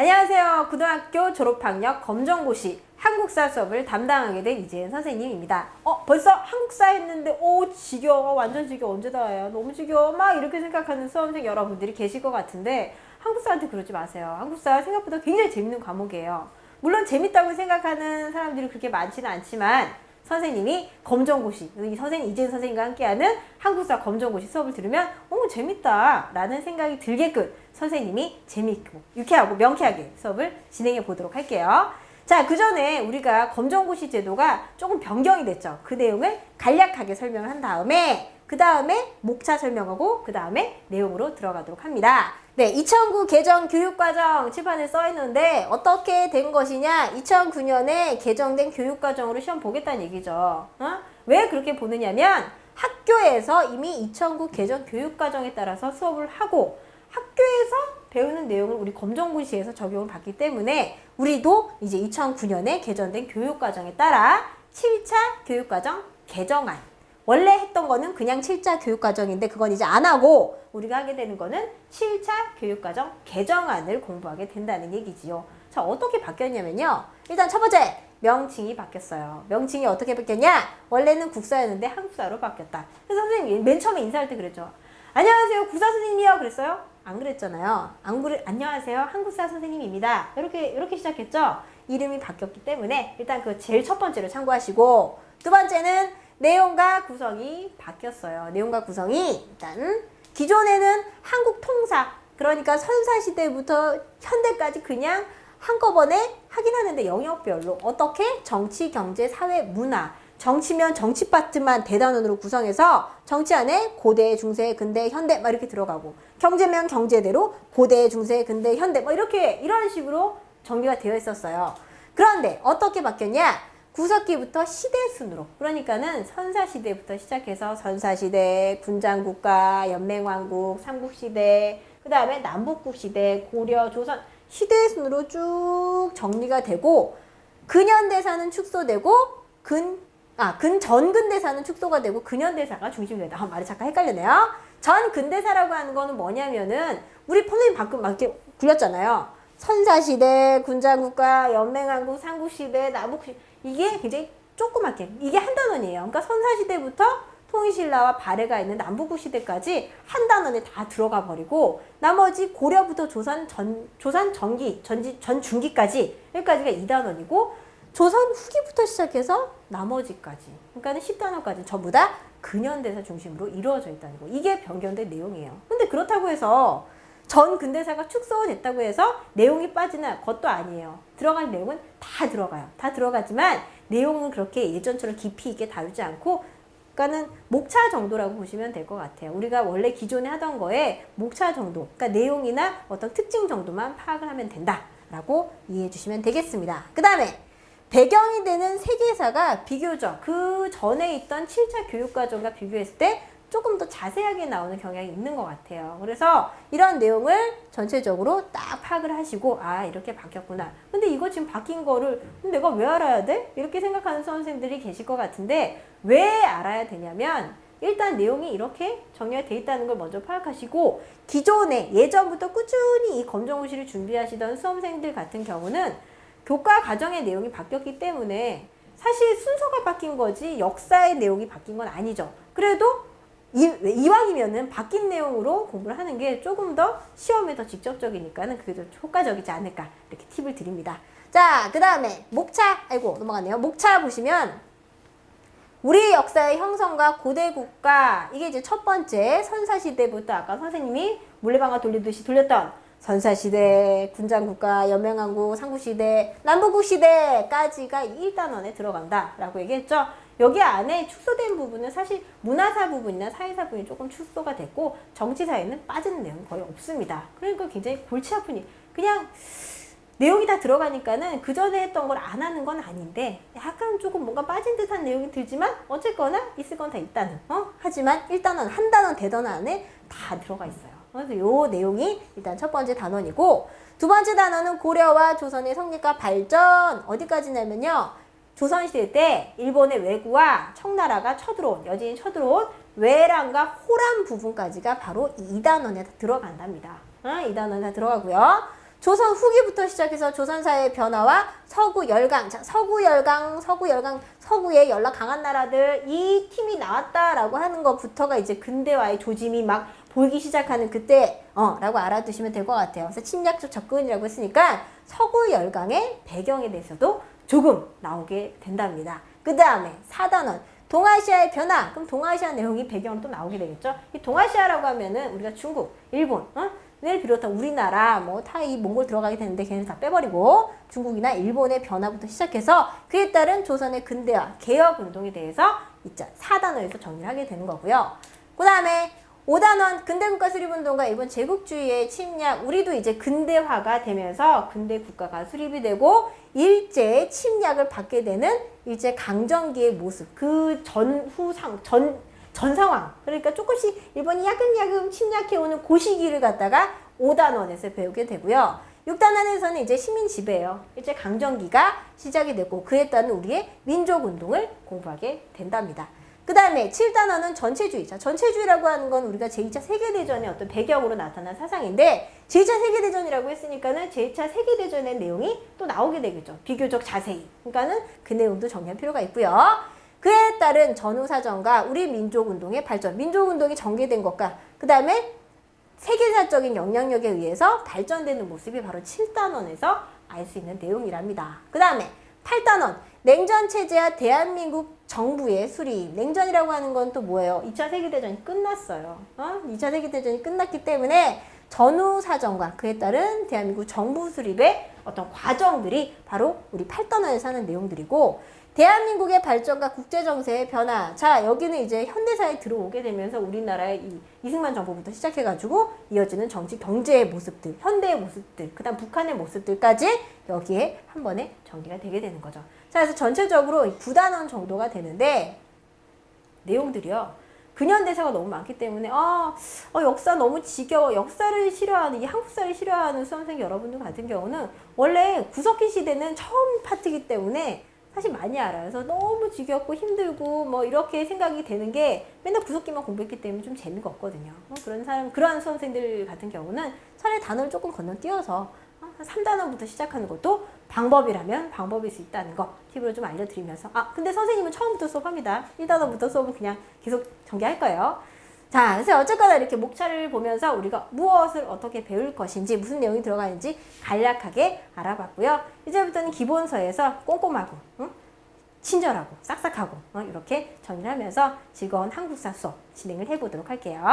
안녕하세요. 고등학교 졸업학력 검정고시 한국사 수업을 담당하게 된 이재은 선생님입니다. 어, 벌써 한국사 했는데, 오, 지겨워. 완전 지겨워. 언제 다 와요? 너무 지겨워. 막 이렇게 생각하는 수험생 여러분들이 계실 것 같은데, 한국사한테 그러지 마세요. 한국사 생각보다 굉장히 재밌는 과목이에요. 물론 재밌다고 생각하는 사람들이 그렇게 많지는 않지만, 선생님이 검정고시, 이 선생님, 이재은 선생님과 함께하는 한국사 검정고시 수업을 들으면, 오, 재밌다. 라는 생각이 들게끔 선생님이 재미있고, 유쾌하고 명쾌하게 수업을 진행해 보도록 할게요. 자, 그 전에 우리가 검정고시 제도가 조금 변경이 됐죠. 그 내용을 간략하게 설명을 한 다음에, 그 다음에 목차 설명하고, 그 다음에 내용으로 들어가도록 합니다. 네, 2009 개정 교육과정 칠판에 써 있는데 어떻게 된 것이냐? 2009년에 개정된 교육과정으로 시험 보겠다는 얘기죠. 어? 왜 그렇게 보느냐면 학교에서 이미 2009 개정 교육과정에 따라서 수업을 하고 학교에서 배우는 내용을 우리 검정고시에서 적용을 받기 때문에 우리도 이제 2009년에 개정된 교육과정에 따라 7차 교육과정 개정안 원래 했던 거는 그냥 7차 교육과정인데 그건 이제 안 하고 우리가 하게 되는 거는 7차 교육과정 개정안을 공부하게 된다는 얘기지요. 자, 어떻게 바뀌었냐면요. 일단 첫 번째, 명칭이 바뀌었어요. 명칭이 어떻게 바뀌었냐? 원래는 국사였는데 한국사로 바뀌었다. 그래서 선생님이 맨 처음에 인사할 때 그랬죠. 안녕하세요. 국사 선생님이요. 그랬어요? 안 그랬잖아요. 안 그래, 안녕하세요. 한국사 선생님입니다. 이렇게, 이렇게 시작했죠? 이름이 바뀌었기 때문에 일단 그 제일 첫 번째로 참고하시고 두 번째는 내용과 구성이 바뀌었어요. 내용과 구성이 일단 기존에는 한국 통사 그러니까 선사시대부터 현대까지 그냥 한꺼번에 하긴 하는데 영역별로 어떻게 정치, 경제, 사회, 문화 정치면 정치 파트만 대단원으로 구성해서 정치 안에 고대, 중세, 근대, 현대 막 이렇게 들어가고 경제면 경제대로 고대, 중세, 근대, 현대 뭐 이렇게 이런 식으로 정리가 되어 있었어요. 그런데 어떻게 바뀌었냐? 구석기부터 시대 순으로 그러니까는 선사 시대부터 시작해서 선사 시대, 군장 국가, 연맹 왕국, 삼국 시대, 그 다음에 남북국 시대, 고려, 조선 시대 순으로 쭉 정리가 되고 근현대사는 축소되고 근 아, 근 전근대사는 축소가 되고 근현대사가 중심이 되다. 아, 말이 잠깐 헷갈리네요. 전근대사라고 하는 거는 뭐냐면은 우리 선생님 방금 막 이렇게 굴렸잖아요. 선사시대, 군자국가, 연맹왕국, 삼국시대, 남북시대 이게 굉장히 조그맣게 이게 한 단원이에요. 그러니까 선사시대부터 통일신라와 발해가 있는 남북국 시대까지 한 단원에 다 들어가 버리고 나머지 고려부터 조선 전 조선 전기 전지 전 중기까지 여기까지가 2단원이고 조선 후기부터 시작해서 나머지까지 그러니까는 10단원까지 전부 다 근현대사 중심으로 이루어져 있다는 거. 이게 변경된 내용이에요. 근데 그렇다고 해서 전 근대사가 축소됐다고 해서 내용이 빠지는 것도 아니에요. 들어갈 내용은 다 들어가요. 다 들어가지만 내용은 그렇게 예전처럼 깊이 있게 다루지 않고 그러니까는 목차 정도라고 보시면 될 것 같아요. 우리가 원래 기존에 하던 거에 목차 정도, 그러니까 내용이나 어떤 특징 정도만 파악을 하면 된다라고 이해해 주시면 되겠습니다. 그 다음에 배경이 되는 세계사가 비교적 그 전에 있던 7차 교육과정과 비교했을 때 조금 더 자세하게 나오는 경향이 있는 것 같아요. 그래서 이런 내용을 전체적으로 딱 파악을 하시고 아 이렇게 바뀌었구나. 근데 이거 지금 바뀐 거를 내가 왜 알아야 돼? 이렇게 생각하는 수험생들이 계실 것 같은데 왜 알아야 되냐면 일단 내용이 이렇게 정리가 돼 있다는 걸 먼저 파악하시고 기존에 예전부터 꾸준히 이 검정고시를 준비하시던 수험생들 같은 경우는 교과 과정의 내용이 바뀌었기 때문에 사실 순서가 바뀐 거지 역사의 내용이 바뀐 건 아니죠. 그래도 이, 이왕이면은 바뀐 내용으로 공부를 하는 게 조금 더 시험에 더 직접적이니까는 그게 더 효과적이지 않을까 이렇게 팁을 드립니다. 자, 그 다음에 목차, 아이고 넘어갔네요. 목차 보시면 우리 역사의 형성과 고대 국가 이게 이제 첫 번째 선사시대부터 아까 선생님이 물레방아 돌리듯이 돌렸던 선사시대, 군장국가, 연맹왕국, 삼국시대, 남북국시대까지가 1단원에 들어간다라고 얘기했죠. 여기 안에 축소된 부분은 사실 문화사 부분이나 사회사 부분이 조금 축소가 됐고 정치사에는 빠지는 내용 거의 없습니다. 그러니까 굉장히 골치 아프니 그냥 내용이 다 들어가니까는 그 전에 했던 걸 안 하는 건 아닌데 약간 조금 뭔가 빠진 듯한 내용이 들지만 어쨌거나 있을 건 다 있다는 어 하지만 일단은 한 단원 대단원 안에 다 들어가 있어요. 그래서 요 내용이 일단 첫 번째 단원이고 두 번째 단원은 고려와 조선의 성립과 발전 어디까지냐면요. 조선시대 때 일본의 왜구와 청나라가 쳐들어온 여진이 쳐들어온 외랑과 호란 부분까지가 바로 이 2단원에 다 들어간답니다. 어? 2단원에 다 들어가고요. 조선 후기부터 시작해서 조선사의 변화와 서구 열강, 자, 서구 열강, 서구 열강, 서구의 연락 강한 나라들 이 팀이 나왔다라고 하는 것부터가 이제 근대화의 조짐이 막 보이기 시작하는 그때 어 라고 알아두시면 될 것 같아요. 그래서 침략적 접근이라고 했으니까 서구 열강의 배경에 대해서도 조금 나오게 된답니다. 그 다음에 사단원 동아시아의 변화. 그럼 동아시아 내용이 배경으로 또 나오게 되겠죠. 이 동아시아라고 하면은 우리가 중국, 일본, 어? 를 비롯한 우리나라, 뭐 타이, 몽골 들어가게 되는데 걔는 다 빼버리고 중국이나 일본의 변화부터 시작해서 그에 따른 조선의 근대화, 개혁 운동에 대해서 이자 사단어에서 정리를 하게 되는 거고요. 그 다음에 5단원 근대국가 수립운동과 일본 제국주의의 침략 우리도 이제 근대화가 되면서 근대 국가가 수립이 되고 일제 침략을 받게 되는 일제 강점기의 모습 그 전후 상 전, 전 상황. 그러니까 조금씩 일본이 야금야금 침략해오는 그 시기를 갖다가 5단원에서 배우게 되고요. 6단원에서는 이제 시민 지배예요. 일제 강점기가 시작이 됐고 그에 따른 우리의 민족 운동을 공부하게 된답니다 그 다음에 7단원은 전체주의. 자, 전체주의라고 하는 건 우리가 제2차 세계대전의 어떤 배경으로 나타난 사상인데, 제2차 세계대전이라고 했으니까는 제2차 세계대전의 내용이 또 나오게 되겠죠. 비교적 자세히. 그러니까는 그 내용도 정리할 필요가 있고요. 그에 따른 전후사전과 우리 민족운동의 발전, 민족운동이 전개된 것과, 그 다음에 세계사적인 영향력에 의해서 발전되는 모습이 바로 7단원에서 알 수 있는 내용이랍니다. 그 다음에 8단원, 냉전 체제와 대한민국 정부의 수립. 냉전이라고 하는 건 또 뭐예요? 2차 세계대전이 끝났어요. 어? 2차 세계대전이 끝났기 때문에 전후 사정과 그에 따른 대한민국 정부 수립의 어떤 과정들이 바로 우리 8단원에서 하는 내용들이고 대한민국의 발전과 국제정세의 변화. 자, 여기는 이제 현대사에 들어오게 되면서 우리나라의 이 이승만 정부부터 시작해가지고 이어지는 정치, 경제의 모습들, 현대의 모습들, 그 다음 북한의 모습들까지 여기에 한 번에 정리가 되게 되는 거죠. 자, 그래서 전체적으로 9단원 정도가 되는데 내용들이요. 근현대사가 너무 많기 때문에 아, 어, 역사 너무 지겨워. 역사를 싫어하는 이 한국사를 싫어하는 수험생 여러분들 같은 경우는 원래 구석기 시대는 처음 파트이기 때문에 사실 많이 알아요. 그래서 너무 지겹고 힘들고 뭐 이렇게 생각이 되는 게 맨날 구석기만 공부했기 때문에 좀 재미가 없거든요. 어, 그런 사람, 그러한 수험생들 같은 경우는 차라리 단어를 조금 건너뛰어서 어, 3단원부터 시작하는 것도 방법이라면 방법일 수 있다는 거 팁으로 좀 알려드리면서 아 근데 선생님은 처음부터 수업합니다. 1단원부터 수업은 그냥 계속 전개할 거예요. 자, 그래서 어쨌거나 이렇게 목차를 보면서 우리가 무엇을 어떻게 배울 것인지 무슨 내용이 들어가는지 간략하게 알아봤고요. 이제부터는 기본서에서 꼼꼼하고 응? 친절하고 싹싹하고 어, 이렇게 정리하면서 즐거운 한국사 수업 진행을 해보도록 할게요.